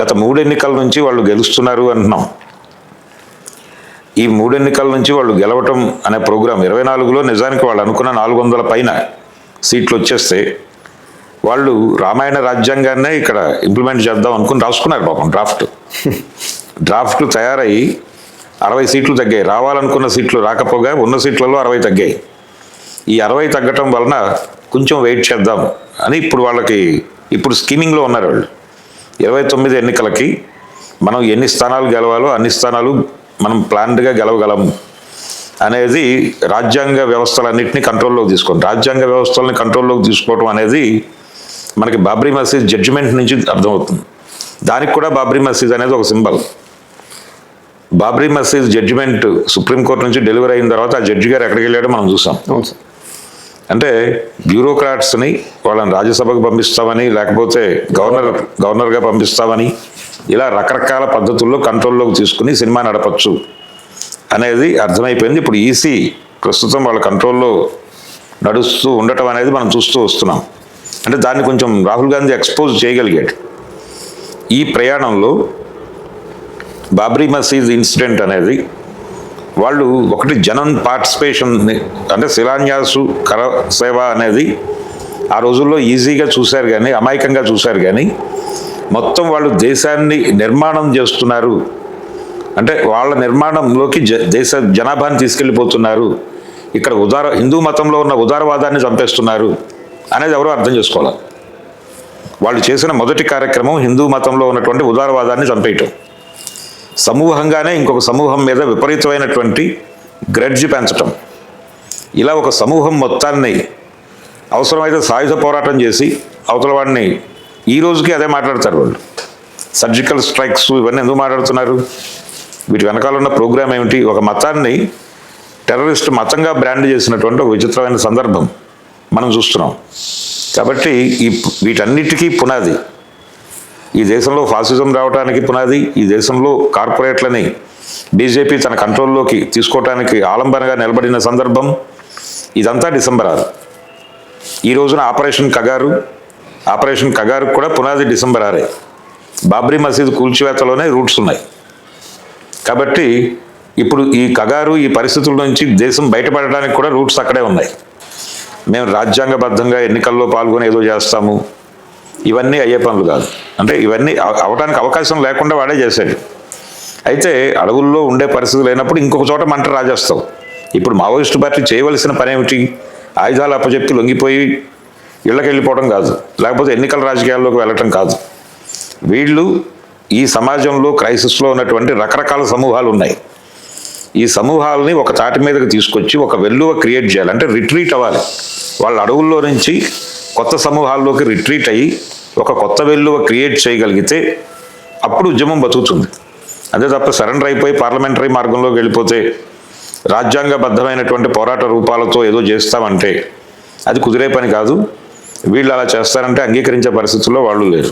గత మూడు ఎన్నికల నుంచి వాళ్ళు గెలుస్తున్నారు అంటున్నాం. ఈ మూడు ఎన్నికల నుంచి వాళ్ళు గెలవటం అనే ప్రోగ్రాం ఇరవై నాలుగులో నిజానికి వాళ్ళు అనుకున్న నాలుగు వందల పైన సీట్లు వచ్చేస్తే వాళ్ళు రామాయణ రాజ్యాంగాన్నే ఇక్కడ ఇంప్లిమెంట్ చేద్దాం అనుకుని రాసుకున్నారు పాపం డ్రాఫ్ట్. డ్రాఫ్ట్ తయారయ్యి అరవై సీట్లు తగ్గాయి. రావాలనుకున్న సీట్లు రాకపోగా ఉన్న సీట్లలో అరవై తగ్గాయి. ఈ అరవై తగ్గటం వలన కొంచెం వెయిట్ చేద్దాం అని ఇప్పుడు వాళ్ళకి ఇప్పుడు స్కీమింగ్లో ఉన్నారు వాళ్ళు. ఇరవై తొమ్మిది ఎన్నికలకి మనం ఎన్ని స్థానాలు గెలవాలో అన్ని స్థానాలు మనం ప్లాన్డ్గా గెలవగలం అనేది రాజ్యాంగ వ్యవస్థలన్నింటినీ కంట్రోల్లోకి తీసుకోండి. రాజ్యాంగ వ్యవస్థలని కంట్రోల్లోకి తీసుకోవడం అనేది మనకి బాబ్రీ మసీద్ జడ్జిమెంట్ నుంచి అర్థమవుతుంది. దానికి కూడా బాబ్రీ మసీద్ అనేది ఒక సింబల్. బాబ్రీ మసీద్ జడ్జిమెంట్ సుప్రీంకోర్టు నుంచి డెలివరీ అయిన తర్వాత ఆ జడ్జి గారు ఎక్కడికి వెళ్ళాడో మనం చూసాం. అవును సార్. అంటే బ్యూరోక్రాట్స్ని వాళ్ళని రాజ్యసభకు పంపిస్తామని లేకపోతే గవర్నర్ గవర్నర్గా పంపిస్తామని ఇలా రకరకాల పద్ధతుల్లో కంట్రోల్లోకి తీసుకుని సినిమా నడపచ్చు అనేది అర్థమైపోయింది. ఇప్పుడు ఈసీ ప్రస్తుతం వాళ్ళ కంట్రోల్లో నడుస్తూ ఉండటం అనేది మనం చూస్తూ వస్తున్నాం. అంటే దాన్ని కొంచెం రాహుల్ గాంధీ ఎక్స్పోజ్ చేయగలిగాడు. ఈ ప్రయాణంలో బాబ్రీ మసీద్ ఇన్సిడెంట్ అనేది వాళ్ళు ఒకటి జనం పార్టిసిపేషన్ అంటే శిలాన్యాసు కర సేవ అనేది ఆ రోజుల్లో ఈజీగా చూశారు కానీ అమాయకంగా చూశారు కానీ మొత్తం వాళ్ళు దేశాన్ని నిర్మాణం చేస్తున్నారు. అంటే వాళ్ళ నిర్మాణంలోకి జ దేశ జనాభాని తీసుకెళ్ళిపోతున్నారు. ఇక్కడ ఉదార హిందూ మతంలో ఉన్న ఉదారవాదాన్ని చంపేస్తున్నారు అనేది ఎవరో అర్థం చేసుకోవాలి. వాళ్ళు చేసిన మొదటి కార్యక్రమం హిందూ మతంలో ఉన్నటువంటి ఉదారవాదాన్ని చంపేయటం. సమూహంగానే ఇంకొక సమూహం మీద విపరీతమైనటువంటి గ్రడ్జ్ పెంచటం. ఇలా ఒక సమూహం మొత్తాన్ని అవసరమైతే సాయుధ పోరాటం చేసి అవతల వాడిని ఈ రోజుకి అదే మాట్లాడతారు వాళ్ళు. సర్జికల్ స్ట్రైక్స్ ఇవన్నీ ఎందుకు మాట్లాడుతున్నారు? వీటి వెనకాల ఉన్న ప్రోగ్రామ్ ఏమిటి? ఒక మతాన్ని టెర్రరిస్ట్ మతంగా బ్రాండ్ చేసినటువంటి ఒక విచిత్రమైన సందర్భం మనం చూస్తున్నాం. కాబట్టి ఈ వీటన్నిటికీ పునాది. ఈ దేశంలో ఫాసిజం రావడానికి పునాది ఈ దేశంలో కార్పొరేట్లని బీజేపీ తన కంట్రోల్లోకి తీసుకోవటానికి ఆలంబనగా నిలబడిన సందర్భం ఇదంతా డిసెంబర్ ఆరు. ఈ రోజున ఆపరేషన్ కగారు ఆపరేషన్ కగారు కూడా పునాది డిసెంబర్ ఆరే. బాబ్రీ మసీద్ కూల్చివేతలోనే రూట్స్ ఉన్నాయి. కాబట్టి ఇప్పుడు ఈ కగారు ఈ పరిస్థితుల నుంచి దేశం బయటపడడానికి కూడా రూట్స్ అక్కడే ఉన్నాయి. మేము రాజ్యాంగబద్ధంగా ఎన్నికల్లో పాల్గొని ఏదో చేస్తాము ఇవన్నీ అయ్యే పనులు కాదు. అంటే ఇవన్నీ అవడానికి అవకాశం లేకుండా వాడే చేశాడు. అయితే అడవుల్లో ఉండే పరిస్థితి లేనప్పుడు ఇంకొక చోట మంట రాజేస్తావు. ఇప్పుడు మావోయిస్టు పార్టీ చేయవలసిన పని ఏమిటి? ఆయుధాలు అప్పచెప్పి లొంగిపోయి ఇళ్ళకి వెళ్ళిపోవడం కాదు. లేకపోతే ఎన్నికల రాజకీయాల్లోకి వెళ్ళటం కాదు. వీళ్ళు ఈ సమాజంలో క్రైసిస్లో ఉన్నటువంటి రకరకాల సమూహాలు ఉన్నాయి. ఈ సమూహాలని ఒక తాటి మీదకి తీసుకొచ్చి ఒక వెల్లువ క్రియేట్ చేయాలి. అంటే రిట్రీట్ అవ్వాలి. వాళ్ళ అడవుల్లో నుంచి కొత్త సమూహాల్లోకి రిట్రీట్ అయ్యి ఒక కొత్త వెల్లువ క్రియేట్ చేయగలిగితే అప్పుడు ఉద్యమం బతుకుతుంది. అదే తప్ప సరెండర్ అయిపోయి పార్లమెంటరీ మార్గంలోకి వెళ్ళిపోతే రాజ్యాంగబద్ధమైనటువంటి పోరాట రూపాలతో ఏదో చేస్తామంటే అది కుదిరే పని కాదు. వీళ్ళు అలా చేస్తారంటే అంగీకరించే పరిస్థితుల్లో వాళ్ళు లేరు.